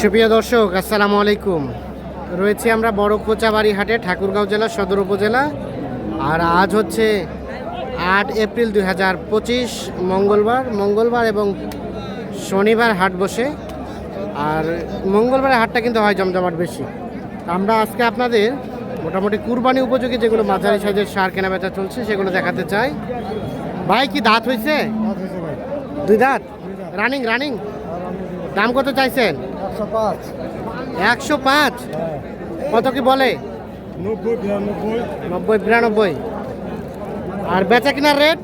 সুপ্রিয় দর্শক আসসালামু আলাইকুম। রয়েছি আমরা বড় কোচাবাড়ি হাটে ঠাকুরগাঁও জেলা সদর উপজেলা। আর আজ হচ্ছে আট এপ্রিল দুই হাজার পঁচিশ মঙ্গলবার। মঙ্গলবার এবং শনিবার হাট বসে। আর মঙ্গলবারের হাটটা কিন্তু হয় জমজমাট বেশি। আমরা আজকে আপনাদের মোটামুটি কুরবানি উপযোগী যেগুলো মাঝারি সাইজের সার কেনা বেচা চলছে সেগুলো দেখাতে চাই। ভাই কি দাঁত হয়েছে দুই দাঁত? Running running. দাম কত চাইছেন? একশো পাঁচ। কত কি বলে? নব্বই বিরানব্বই। আর বেচা কিনার রেট?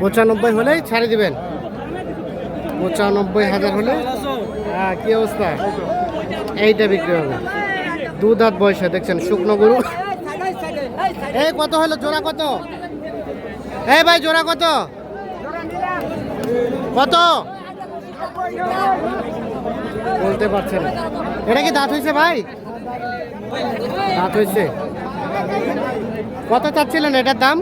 পঁচানব্বই হলেই ছাড়ে দিবেন। পঁচানব্বই হাজার হলে? হ্যাঁ কি অবস্থা? এইটা বিক্রি হবে। দু দাঁত বয়সে দেখছেন শুকনো গরু। এই কত হলো? জোড়া কত? এই ভাই জোড়া কত? কত? বলতে পারছেন না। এটা কি দাঁত হয়েছে ভাই? দাঁত হয়েছে। কত চাচ্ছিলেন এটার দাম?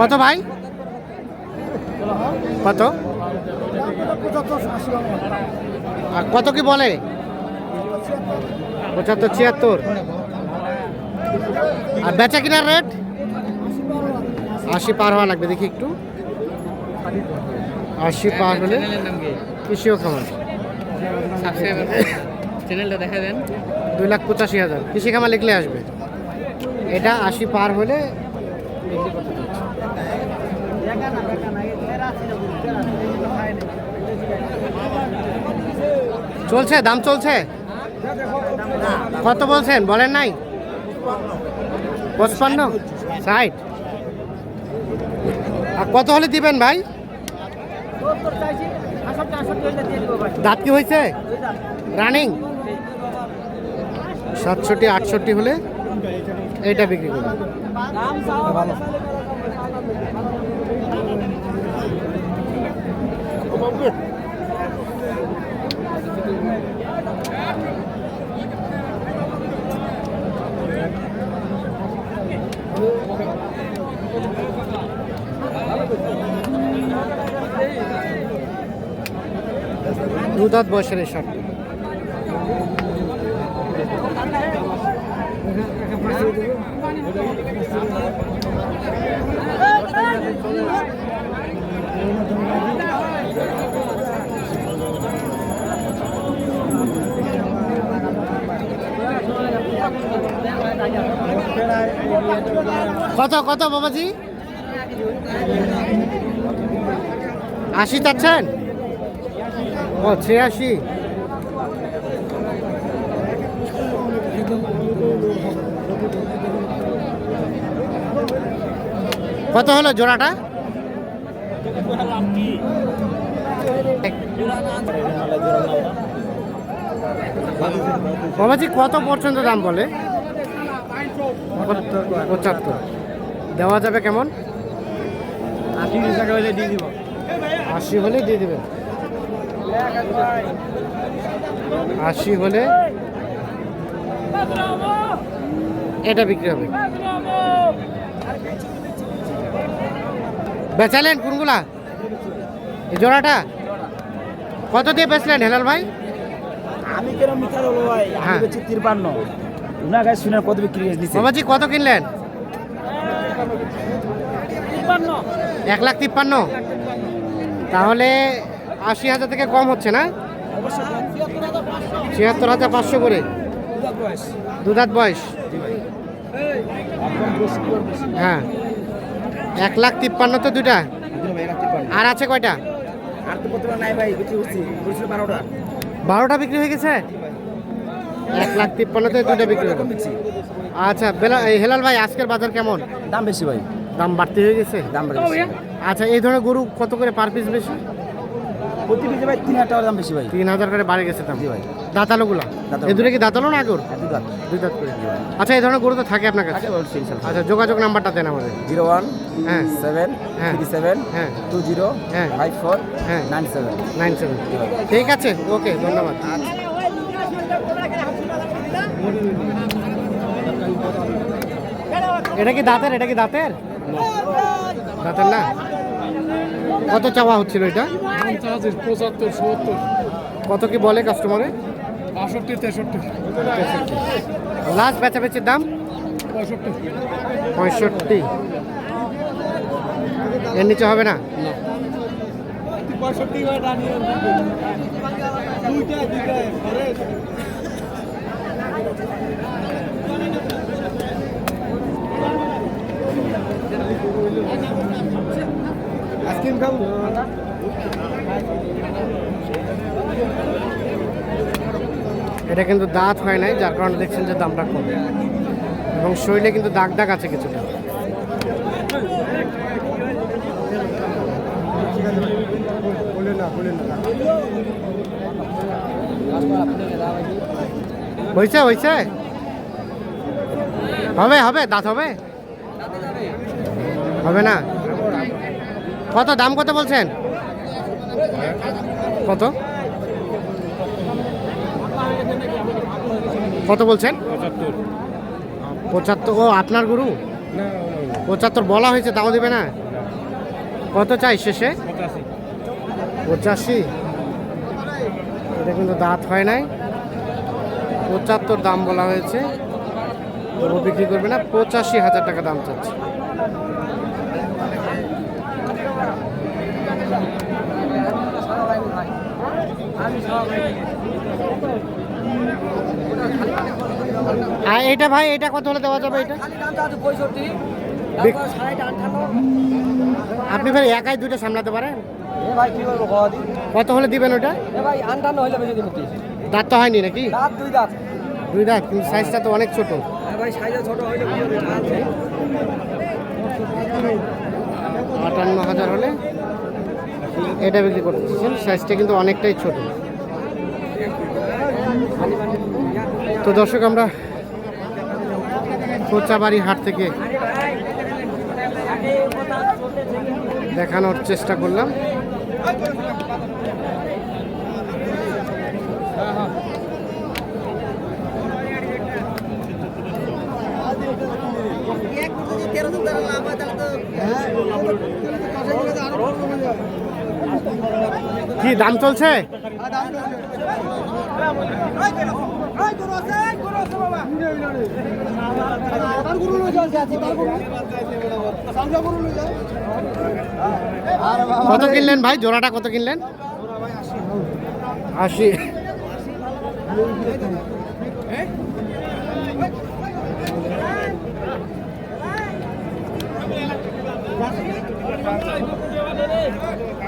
কত ভাই? কত? আর কত কি বলে? পঁচাত্তর, ছিয়াত্তর। আর বেচা কিনার রেট? আশি পার হওয়া লাগবে, দেখি একটু। আশি পার হলে কৃষিও খামার। চ্যানেলটা দেখা দেন দুই লাখ পঁচাশি হাজার। কৃষি খামার লিখলে আসবে। এটা আশি পার হলে। চলছে? দাম চলছে? কত বলছেন? বলেন নাই? পঁচপান্ন? ষাট? আর কত হলে দিবেন ভাই? দাঁত কি হয়েছে? রানিং সাতষট্টি আটষট্টি হলে এটা বিক্রি করবেন দু দাঁত বয়সের এই শার্ট কত কত বাবাজি? আশি চাচ্ছেন? ও ছিয়াশি। কত হলো জোড়াটা? বাবাজি কত পর্যন্ত দাম বলে? পঁচাত্তর। দেওয়া যাবে কেমন? আশি টাকা হলে দিয়ে দিব। আশি হলে দিয়ে দেবেন। আশি হলে এটা বিক্রি হবে। বেচালেন কোনগুলা? এই জোড়াটা? কত দিয়ে বেচলেন হেলাল ভাই? আমি কেন মিথ্যা বলব ভাই? আমি হ্যাঁ। বেচি তিরপান্ন। উনার কাছে শুনে কত বিক্রি করে দিচ্ছে বাবাজি কত কিনলেন? এক লাখ তিপ্পান্ন। তাহলে আশি হাজার থেকে কম হচ্ছে না? ছিয়াত্তর হাজার পাঁচশো করে। দুধাত বয়স। হ্যাঁ। এক লাখ তিপ্পান্ন তো দুটা আর আছে কয়টা? বারোটা বিক্রি হয়ে গেছে? এক লাখ তিপ্পান্নতে দুটা বিক্রি হলো। আচ্ছা বেলা হেলাল ভাই আজকের বাজার কেমন? দাম বেশি ভাই। দাম বাড়তি হয়ে গেছে? দাম আচ্ছা এই ধরনের গরু কত করে পার পিস বেশি? প্রতি পিসে ভাই তিন হাজার টাকার দাম বেশি ভাই। তিন হাজার করে বাড়ে গেছে দাম। ভাই। দাঁতালোগুলা? দাঁতালো। এই দূরে কি দাঁতালো না আগর? আর দুই দাঁত। করে। আচ্ছা এই ধরনের গরু তো থাকে আপনার কাছে? আচ্ছা যোগাযোগ নাম্বারটা দেন আমাদের। জিরো ওয়ান হ্যাঁ। সেভেন হ্যাঁ। থ্রি সেভেন হ্যাঁ। টু জিরো হ্যাঁ। ফাইভ ফোর হ্যাঁ। Nine seven. Nine seven. ঠিক আছে ওকে ধন্যবাদ। এটা কি দাঁতের? এটা কি দাঁতের। দাঁতের না? কত চাওয়া হচ্ছিল এটা? পঁচাত্তর সত্তর। কত কি বলে কাস্টমারে বাষট্টি তেষট্টি। লাস্ট বেচাবেচির দাম? পঁয়ষট্টি। পঁয়ষট্টি। এর নিচে হবে না? পঁয়ষট্টি এটা কিন্তু দাঁত হয় নাই, যার কারণে দেখছেন যে দামটা কম। এবং শরীরে কিন্তু দাগ দাগ আছে কিছুটা। হয়েছে হয়েছে হবে হবে, দাঁত হবে? হবে না। কত, দাম কত বলছেন? কত? কত বলছেন? পঁচাত্তর। ও, আপনার গুরু? পঁচাত্তর বলা হয়েছে, তাও দেবে না? কত চাই শেষে? পঁচাশি। এটা কিন্তু দাঁত হয় নাই। পঁচাত্তর দাম বলা হয়েছে। বিক্রি করবে না, পঁচাশি হাজার টাকা দাম চাচ্ছে। আর এটা ভাই এটা কত হলে দেওয়া যাবে এটা? আপনি ভাই একাই দুটো সামলাতে পারেন? ভাই কি করব কত হলে দিবেন ওটা? দাঁত তো হয়নি নাকি? দুই দাঁত। কিন্তু সাইজটা তো অনেক ছোট। ভাই সাইজে ছোট আটান্ন হাজার হলে? এটা বিক্রি করতেছেন, সাইজটা কিন্তু অনেকটাই ছোট। তো দর্শক, আমরা কোচাবাড়ি হাট থেকে দেখানোর চেষ্টা করলাম। কি দাম চলছে? কত কিনলেন ভাই? জোড়াটা কত কিনলেন? আশি।